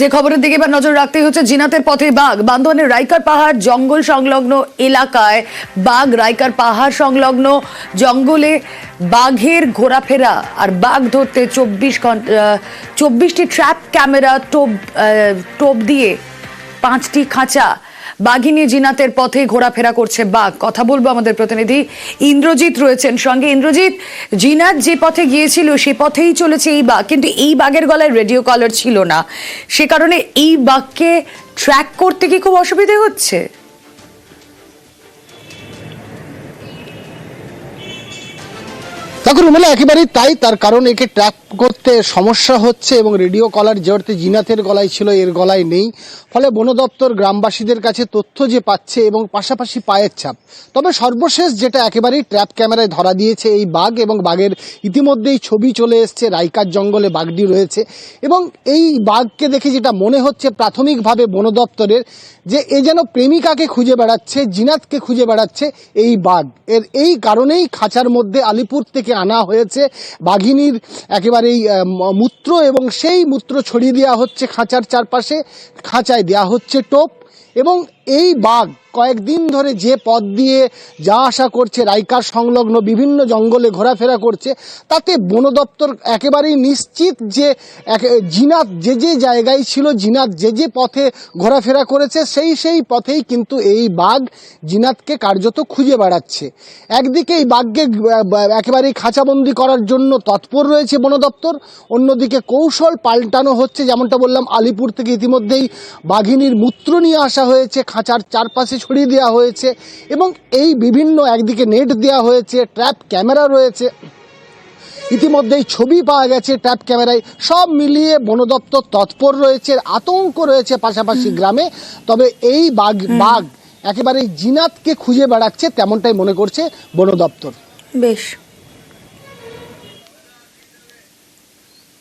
যে খবরের দিকে এবার নজর রাখতে হচ্ছে জিনাতের পথে বাঘ। বান্দোয়ানের রাইকার পাহাড় জঙ্গল সংলগ্ন এলাকায় বাঘ, রাইকার পাহাড় সংলগ্ন জঙ্গলে বাঘের ঘোরাফেরা আর বাঘ ধরতে চব্বিশ ঘণ্টা চব্বিশটি ট্র্যাপ ক্যামেরা টোপ টোপ দিয়ে পাঁচটি খাঁচা বাঘিনী জিনাতের পথে ঘোরাফেরা করছে বাঘ। কথা বলব আমাদের প্রতিনিধি ইন্দ্রজিৎ রয়েছেন সঙ্গে। ইন্দ্রজিৎ জিনাত যে পথে গিয়েছিল সে পথেই চলেছে এই বাঘ, কিন্তু এই বাঘের গলায় রেডিও কলার ছিল না। সে কারণে এই বাঘকে ট্র্যাক করতে কি খুব অসুবিধে হচ্ছে? দেখুন রুমেলা একেবারেই তাই, তার কারণ একে ট্র্যাক করতে সমস্যা হচ্ছে এবং রেডিও কলার যে অর্থে জিনাতের গলায় ছিল, এর গলায় নেই। ফলে বন দপ্তর গ্রামবাসীদের কাছে তথ্য যে পাচ্ছে এবং পাশাপাশি পায়ের ছাপ। তবে সর্বশেষ যেটা একেবারেই ট্র্যাপ ক্যামেরায় ধরা দিয়েছে এই বাঘ এবং বাঘের ইতিমধ্যেই ছবি চলে এসছে, রাইকার জঙ্গলে বাঘটি রয়েছে। এবং এই বাঘকে দেখে যেটা মনে হচ্ছে প্রাথমিকভাবে বন দপ্তরের, যে এ যেন প্রেমিকাকে খুঁজে বেড়াচ্ছে, জিনাতকে খুঁজে বেড়াচ্ছে এই বাঘ। এর এই কারণেই খাঁচার মধ্যে আলিপুর থেকে আনা হয়েছে। বাঘিনীর একেবারেই মূত্র এবং সেই মূত্র ছড়িয়ে দেওয়া হচ্ছে খাঁচার চারপাশে। খাঁচায় দেওয়া হচ্ছে টোপ এবং এই বাঘ কয়েকদিন ধরে যে পথ দিয়ে যা আসা করছে রাইকার সংলগ্ন বিভিন্ন জঙ্গলে ঘোরাফেরা করছে, তাতে বন দপ্তর একেবারেই নিশ্চিত যে জিনাত যে যে জায়গায় ছিল, জিনাত যে যে পথে ঘোরাফেরা করেছে, সেই সেই পথেই কিন্তু এই বাঘ জিনাতকে কার্যত খুঁজে বেড়াচ্ছে। একদিকে এই বাঘকে একেবারেই খাঁচাবন্দি করার জন্য তৎপর রয়েছে বন দপ্তর অন্যদিকে কৌশল পাল্টানো হচ্ছে, যেমনটা বললাম, আলিপুর থেকে ইতিমধ্যেই বাঘিনীর মূত্র নিয়ে আসা হয়েছে, খাঁচার চারপাশে ছড়িয়ে দেওয়া হয়েছে এবং এই বিভিন্ন একদিকে নেট দেওয়া হয়েছে ট্র্যাপ ক্যামেরা রয়েছে। ইতিমধ্যেই ছবি পাওয়া গেছে ট্র্যাপ ক্যামেরায় সব মিলিয়ে বন দপ্তর তৎপর রয়েছে আতঙ্ক রয়েছে পাশাপাশি গ্রামে। তবে এই বাঘ বাঘ একেবারে জিনাতকে খুঁজে বেড়াচ্ছে তেমনটাই মনে করছে বন দপ্তর। বেশ।